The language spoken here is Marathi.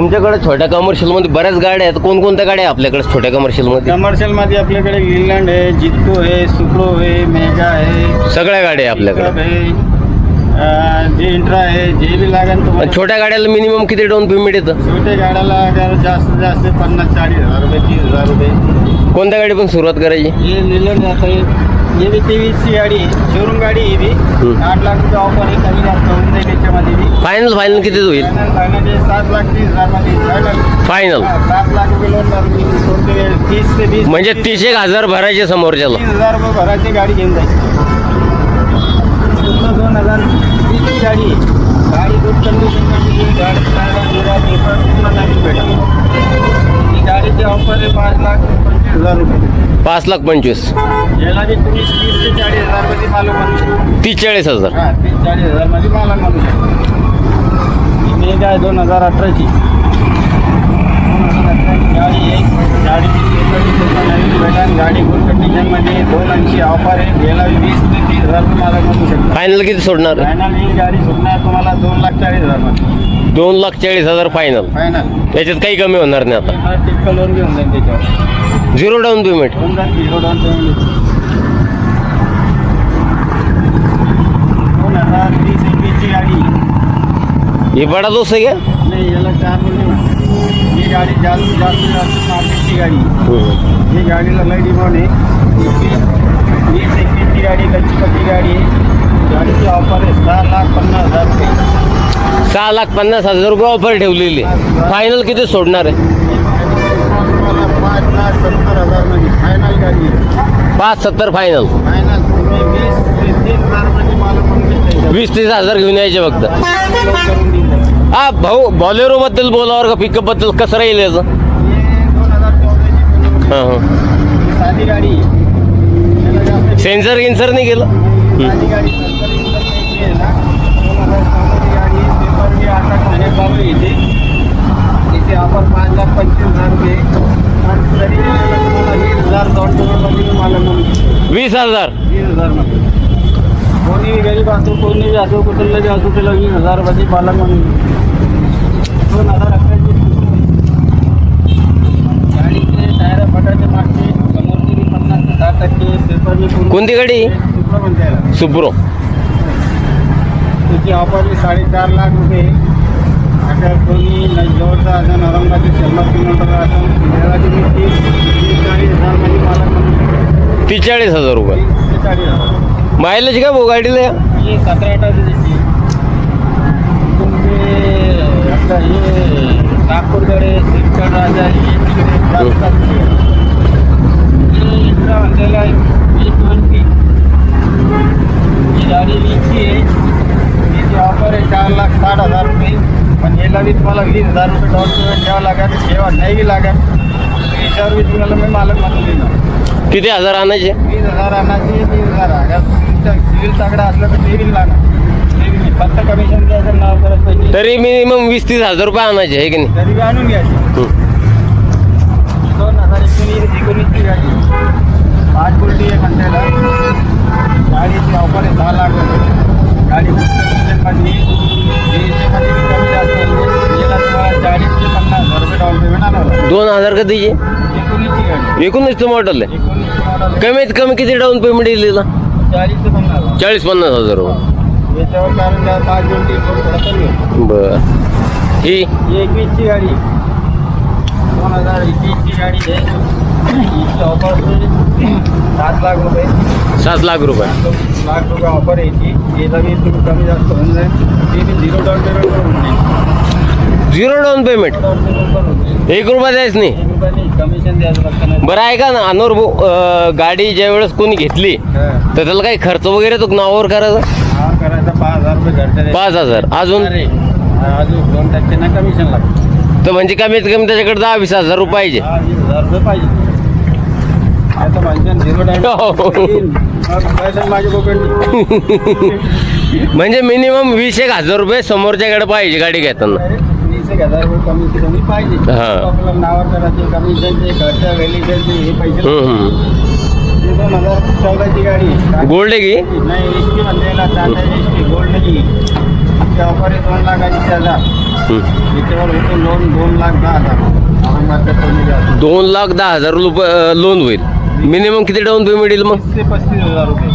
तुमच्याकडे छोट्या कमर्शियलमध्ये बऱ्याच गाड्या आहेत. कोणकोणत्या गाड्या आहे आपल्याकडे छोट्या कमर्शियलमध्ये कमर्शियलमध्ये आपल्याकडे ग्रीनलँड आहे जित्को आहे सुप्रो आहे मेगा आहे. सगळ्या गाड्या आहे पिकअप आपल्याकडे आहे. जे इंट्रा आहे जे बी लागेल तुम्हाला. छोट्या गाड्याला मिनिमम किती डाऊन पेमेंट येतं? छोट्या गाड्याला अगर जास्तीत जास्त पन्नास चाळीस हजार रुपये तीस हजार रुपये. कोणत्या गाडी पण सुरुवात करायची? हे लिहिलं जात आहे हे बी तेवीसची गाडी आहे शोरूम गाडी आहे बी. आठ लाख रुपये ऑफर आहे कमी जास्त होऊन जाईल याच्यामध्ये बी. फायनल फायनल किती होईल? फायनल फायनल सात लाख तीस हजारमध्ये फायनल फायनल हा, सात लाख रुपये लोन तीस ते वीस म्हणजे तीस एक हजार भरायचे समोरच्याला. तीस हजार रुपये गाडी घेऊन जाईल पूर्ण दोन हजार वीसची गाडी आहे गाडी गुड कंडिशनमध्ये आहे. गाडी टायरा बिरा पेपर पूर्ण नवीन भेटेल ही गाडीची ऑफर आहे पाच लाख पंचवीस हजार रुपये पाच लाख पंचवीस याला बी तुम्ही तीस ते चाळीस हजारमध्ये मालक म्हणू शकता तीस चाळीस हजार हा तीस चाळीस हजारमध्ये मालक म्हणू शकता ही मेग आहे दोन हजार अठराची गाडी कंडिशनमध्ये दोन ऐंशी ऑफर आहे याला वीस ते तीस हजार शकता. फायनल किती सोडणार? फायनल ही गाडी सुटणार तुम्हाला दोन लाख चाळीस हजार दोन लाख चाळीस हजार फायनल फायनल याच्यात काही कमी होणार नाही आता. लोन घेऊन जाईल त्याच्यावर. झिरो डाऊन पेमेंट दोन लाख झिरो डाऊन पेमेंट दोन हजार तीस एकवीसची गाडी? हे बडा दोस्त आहे का? नाही याला चार ही गाडी जास्त जास्त जास्त मार्केटची गाडी. ही गाडीला लय डिमांड आहे. वीस वीस एकवीसची गाडी कच्ची गाडी आहे. गाडीची ऑफर आहे सहा लाख पन्नास हजार रुपये. सहा लाख पन्नास हजार रुपये ऑफर ठेवलेली. फायनल किती सोडणार आहे? पाच सत्तर फायनल वीस तीस हजार घेऊन यायचे फक्त. हा भाऊ बॉलेरो बद्दल बोलावर का? पिकअपबद्दल कसं राहील याचं? सेन्सर गिन्सर नाही गेलं आता चालू आहे इथे आपण पाच लाख पंचवीस हजार रुपये. तरी तुम्हाला वीस हजार दोन पेमेंटमध्ये तुम्हाला म्हणून वीस हजार. वीस हजारमध्ये कोणी गरीब असो कोणी असो कुठलं बी असो त्याला वीस हजारमध्ये मला म्हणून दोन हजार अकराची गाडीचे टायर फटाचे मागचे समोरचे पन्नास साठ टक्के पेपर कोणती गाडी? सुप्रो म्हणते. सुप्रो. त्याची ऑफर बी साडेचार लाख रुपये. कोणी न- जवळचा असेल औरंगाबाद शंभर किलोमीटर असेल त्याला तुम्ही तीस तीस चाळीस हजारमध्ये मला म्हणून तीस चाळीस हजार रुपये. चाळीस हजार मायलेज का भाऊ गाडीला? ये सतरा अठरा दिवशी तुमचे आपलं हे नागपूरकडे सिंचन राजा हे तिकडे जास्त असते. हे इंट्रा म्हणलेलं आहे वीस ट्वेंटी ही गाडी वीसची आहे याची ऑफर आहे चार लाख साठ हजार रुपये पण याला बी तुम्हाला वीस हजार रुपये डाऊन पेमेंट द्यावं लागेल सेवा नाही लागेल याच्यावर बी तुम्हाला मी मालक म्हणून देणार किती हजार आणायचे? वीस हजार आणायचे वीस हजार. सिव्हिल तगडा असलं तर ते बी लागणार. फक्त कमिशन द्यायचं नाव करत पाहिजे तरी मिनिमम वीस तीस हजार रुपये आणायचे आहे की नाही? तरी आणून घ्यायचे. दोन हजार एकोणीस एकोणीसची गाडी पाच कोटी आहे म्हणतायला गाडीची ऑफर आहे दहा लाख रुपये गाडी मध्ये मध्ये बी कमी जास्त होते. याला तुम्हाला चाळीस ते पन्नास हजार रुपये डाऊन पेमेंट आणावं दोन हजार कधीचे एकोणीसची गाडी एकोणीसचं मॉडेल आहे. कमीत कमी किती डाऊन पेमेंट येईल चाळीस पन्नास चाळीस पन्नास हजार रुपये. याच्यावर पाच बर. ही? एकवीसची गाडी दोन हजार एकवीसची गाडी आहे ऑफर सात लाख रुपये. सात लाख रुपये लाख रुपये ऑफर आहे ती. याचा मी तुम्ही कमी जास्त होऊन जाईल. ते झिरो डाऊन पेमेंट करून जाईल झिरो डाऊन पेमेंट एक रुपया द्यायच नाही. बरं ऐका ना अनोर भाऊ गाडी ज्या वेळेस कोणी घेतली. तर त्याला काही खर्च वगैरे तो नावावर करायचा? पाच हजार अजून? अरे, अजून दोन टक्के ना कमिशन लागतं तर म्हणजे कमीत कमी त्याच्याकडे दहा वीस हजार रुपये पाहिजे. पाहिजे. झिरो हो. पकडली म्हणजे मिनिमम वीस एक हजार रुपये समोरच्याकडे पाहिजे गाडी घेताना. एक हजार रुपये कमी कमी पाहिजे. हा. आपल्याला नावावर करायचे कमिशनचे खर्च व्हॅलिडेशनचे हे पैसे हम्म, हम्म. ते दोन हजार चौदाची गाडी आहे. गोल्ड आहे की? नाही एस टी म्हणलेला टाटा एस टी गोल्डची ती ऑफर आहे दोन लाखाची हजार हं. याच्यावर होतं लोन दोन लाख दहा हजार. दोन लाख दहा हजार रुपये लोन होईल. मिनिमम किती डाऊन पेमेंट येईल मग? तीस ते पस्तीस हजार रुपये.